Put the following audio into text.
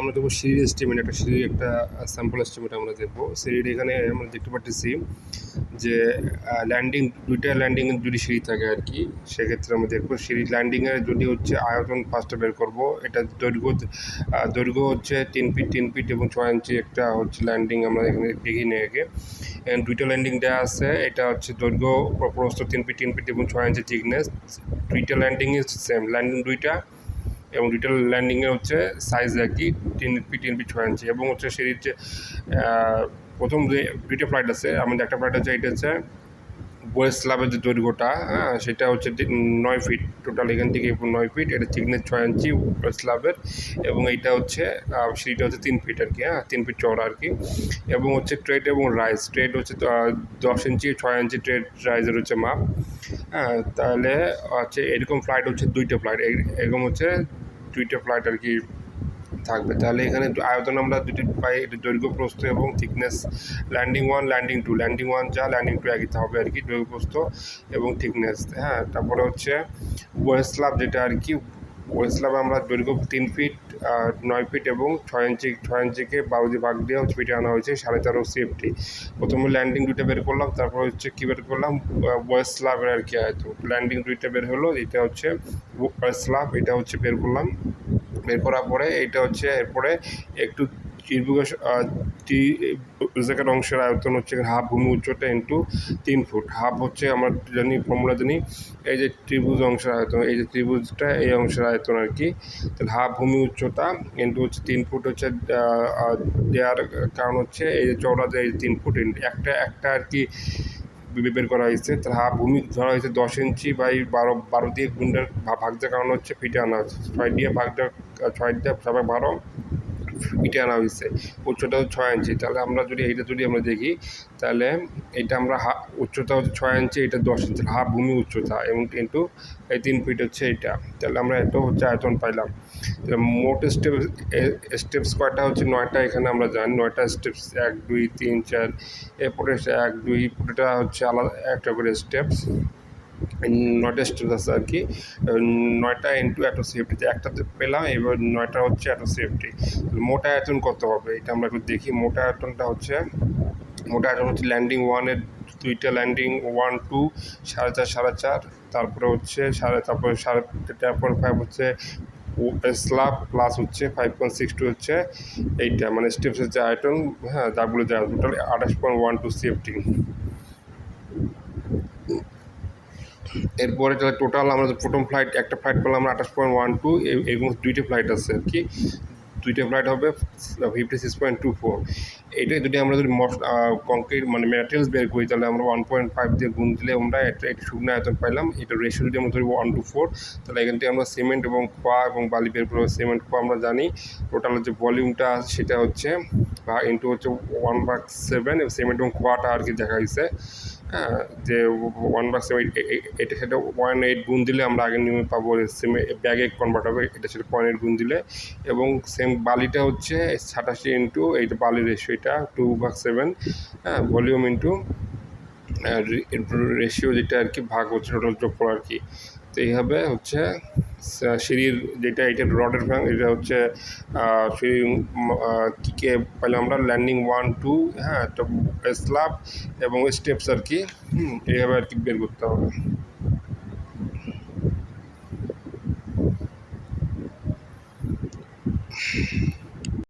আমরা দেখব সিঁড়ির এস্টিমেট একটা সিঁড়ির একটা স্যাম্পল এস্টিমেট আমরা দেখব। সিঁড়ির এখানে আমরা দেখতে পাচ্ছি যে ল্যান্ডিং দুইটা ল্যান্ডিং যদি সিঁড়ি থাকে আর কি, সেক্ষেত্রে আমরা দেখব সিঁড়ির ল্যান্ডিংয়ের যদি হচ্ছে আয়তন ফার্স্টে বের করব। এটা দৈর্ঘ্য দৈর্ঘ্য হচ্ছে তিন ফিট তিন ফিট এবং ছয় ইঞ্চি একটা হচ্ছে ল্যান্ডিং আমরা এখানে দেখি নিয়ে আগে। দুইটা ল্যান্ডিং দেওয়া আছে, এটা হচ্ছে দৈর্ঘ্য প্রস্ত তিন ফিট তিন ফিট এবং ছয় ইঞ্চি থিকনেস দুইটা ল্যান্ডিং সেম ল্যান্ডিং দুইটা এবং রিটেল ল্যান্ডিংয়ে হচ্ছে সাইজ একই, তিন ফিট তিন ফিট ছয় ইঞ্চি এবং হচ্ছে সিঁড়ির যে প্রথম যে দুইটা ফ্লাইট আছে আমাদের একটা ফ্লাইট আছে, এটা হচ্ছে ওয়েস্ট স্ল্যাবের যে দৈর্ঘ্যটা হ্যাঁ সেটা হচ্ছে নয় ফিট টোটাল এখান থেকে নয় ফিট এটা চিকনের ছয় ইঞ্চি স্ল্যাবের এবং এইটা হচ্ছে সিঁড়িটা হচ্ছে তিন ফিট আর কি হ্যাঁ তিন ফিট চওড়া আর কি, এবং হচ্ছে ট্রেড এবং রাইস ট্রেড হচ্ছে দশ ইঞ্চি ছয় ইঞ্চি ট্রেড রাইজের হচ্ছে মাপ হ্যাঁ তাহলে হচ্ছে এরকম ফ্লাইট হচ্ছে দুইটা ফ্লাইট এরকম হচ্ছে দুইটা ফ্লাইট আর কি থাকবে। তাহলে এখানে আয়তন আমরা দুটি পাই, এটা দৈর্ঘ্য প্রস্থ এবং thickness landing one landing two landing one যা ল্যান্ডিং টু একই হবে আর কি, দৈর্ঘ্য প্রস্থ এবং থিকনেস হ্যাঁ তারপরে হচ্ছে ওয়েস্ট স্ল্যাব যেটা আর কি ওয়েস্ট স্ল্যাব আমরা দৈর্ঘ্য তিন ফিট নয় ফিট এবং ছয় ইঞ্চি, ছয় ইঞ্চিকে বাউজি ভাগ দিয়ে ফিটে আনা হয়েছে, সাড়ে তেরো সেফটি প্রথমে ল্যান্ডিং দুইটা বের করলাম, তারপর হচ্ছে কী বের করলাম? ওয়েস্ট স্ল্যাবের আর কি হয়তো ল্যান্ডিং দুইটা বের হলো, এটা হচ্ছে ওয়েস্ট স্ল্যাব এটা হচ্ছে বের করলাম। বের করার পরে, এটা হচ্ছে এরপরে একটু ত্রিভুজ অংশের আয়তন হচ্ছে হাফ ভূমি উচ্চতা ইন্টু তিন ফুট। হাফ হচ্ছে আমরা জানি ফর্মুলা জানি, এই যে ত্রিভুজ অংশের আয়তন, এই যে ত্রিভুজটা, এই অংশের আয়তন আর কি। তাহলে হাফ ভূমি উচ্চতা ইন্টু হচ্ছে তিন ফুট হচ্ছে দেওয়ার কারণ হচ্ছে এই যে চওড়া যে এই তিন ফুট একটা একটা আর কি বের করা হয়েছে। তার হাফ ভূমি ধরা হয়েছে দশ ইঞ্চি বাই বারো বারো দিয়ে গুন্ডার ভাগ দেওয়ার কারণ হচ্ছে ফিটে আনা হচ্ছে। ছয় দিয়ে ভাগ দেওয়ার ছয় দিয়ে সবাই বারো। ফিটে আনা হয়েছে। উচ্চতা হচ্ছে ছয় ইঞ্চি। তাহলে আমরা যদি এইটা যদি আমরা দেখি, তাহলে এটা আমরা হা, উচ্চতা হচ্ছে ছয় ইঞ্চি এটা দশ ইঞ্চি। হাফ ভূমি উচ্চতা এবং কিন্তু এই তিন ফিট হচ্ছে এটা তাহলে আমরা এত হচ্ছে আয়তন পাইলাম। তাহলে মোট স্টেপ স্টেপস কয়টা হচ্ছে? নয়টা এখানে আমরা জানি। নয়টা স্টেপস এক, দুই, তিন, চার, এরপরে এক, দুই পুরোটা হচ্ছে আলাদা, একটা করে স্টেপস নয়টা স্টেপস আছে আর কি। নয়টা ইন্টু এত সেফটিতে একটাতে পেলাম, এবার নয়টা হচ্ছে এত সেফটি মোটা আয়তন কত হবে? এটা আমরা একটু দেখি। মোটা আয়তনটা হচ্ছে, মোটা আয়তন হচ্ছে ল্যান্ডিং ওয়ানের দুইটা ল্যান্ডিং ওয়ান টু সাড়ে চার সাড়ে চার। তারপরে হচ্ছে সাড়ে, তারপরে সাড়ে চার পয়েন্ট ফাইভ হচ্ছে স্ল্যাব প্লাস হচ্ছে ফাইভ পয়েন্ট সিক্স টু হচ্ছে এইটা মানে স্টেপসের যে আয়তন হ্যাঁ দাগগুলো যা টোটাল আঠাশ পয়েন্ট ওয়ান টু সেফটি এরপরে তাহলে টোটাল আমরা প্রথম ফ্লাইট একটা ফ্লাইট পেলাম আমরা আঠাশ পয়েন্ট ওয়ান টু এবং দুইটা ফ্লাইট আছে আর কি। দুইটা ফ্লাইট হবে fifty six point two four এটাই যদি আমরা যদি কংক্রিট মানে ম্যাটেরিয়ালস বের করি, তাহলে আমরা ওয়ান পয়েন্ট ফাইভ দিয়ে গুণ দিলে আমরা একটা একটু শুকনো আয়তন পাইলাম। এটা রেশিও যদি আমরা ধরি ওয়ান টু ফোর তাহলে এখান থেকে আমরা সিমেন্ট এবং খোয়া এবং বালি বের করব। সিমেন্ট খোয়া আমরা জানি। টোটাল যে ভলিউমটা আছে সেটা হচ্ছে ইন্টু হচ্ছে ওয়ান বাক সেভেন সিমেন্ট এবং খোয়াটা আর কি দেখা হয়েছে। হ্যাঁ যে ওয়ান বাক সেভেন এটা সেটা পয়েন্ট এইট গুণ দিলে আমরা আগের নিয়মে পাবো সেমে ব্যাগে কনভার্ট হবে, এটা সেটা পয়েন্ট এইট গুণ দিলে। এবং সেম বালিটা হচ্ছে সাতাশি ইন্টু এইটা বালির রেশিও এটা টু ভাগ সেভেন হ্যাঁ ভলিউম ইন্টু রেশিও যেটা আর কি, ভাগ হচ্ছে টোটাল যোগফল আর কি। তো এইভাবে হচ্ছে সিঁড়ির যেটা, এটা রডের ফ্যাং এটা হচ্ছে সিঁড়ির সিঁড়ি কীকে পেলাম আমরা ল্যান্ডিং ওয়ান টু হ্যাঁ তো স্ল্যাব এবং স্টেপস আর কি, হুম, এইভাবে আর কি বের করতে হবে।